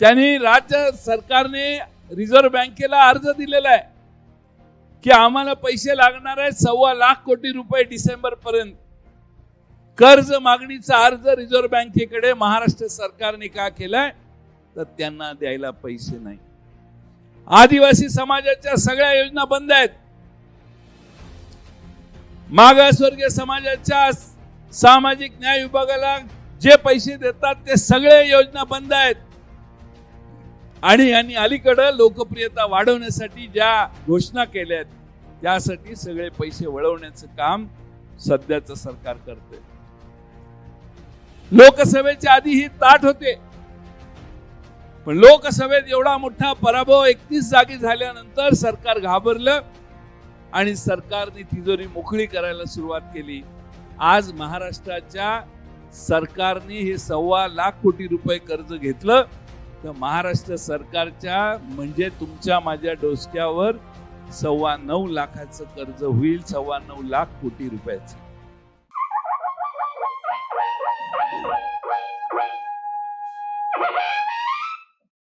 त्यांनी राज्य सरकारने रिझर्व्ह बँकेला अर्ज दिलेला आहे की आम्हाला पैसे लागणार आहे सव्वा लाख कोटी रुपये डिसेंबर पर्यंत. कर्ज मागणीचा अर्ज रिझर्व्ह बँकेकडे महाराष्ट्र सरकारने का केलाय? तर त्यांना द्यायला पैसे नाही. आदिवासी समाजाच्या सगळ्या योजना बंद आहेत. मागासवर्गीय समाजाच्या सामाजिक न्याय विभागाला जे पैसे देतात ते सगळे योजना बंद आहेत. आणि यांनी अलीकडं लोकप्रियता वाढवण्यासाठी ज्या घोषणा केल्या त्यासाठी सगळे पैसे वळवण्याचं काम सध्याचं सरकार करते लोकसभेच्या आधी ही ताट होते. पण लोकसभेत एवढा मोठा पराभव एकतीस जागी झाल्यानंतर सरकार घाबरलं आणि सरकारने तिजोरी मोकळी करायला सुरुवात केली. आज महाराष्ट्राच्या सरकारने हे सव्वा लाख कोटी रुपये कर्ज घेतलं. तर महाराष्ट्र सरकारच्या म्हणजे तुमच्या माझ्या डोसक्यावर सव्वा नऊ लाखाचं कर्ज होईल सव्वा नऊ लाख कोटी रुपयाचं.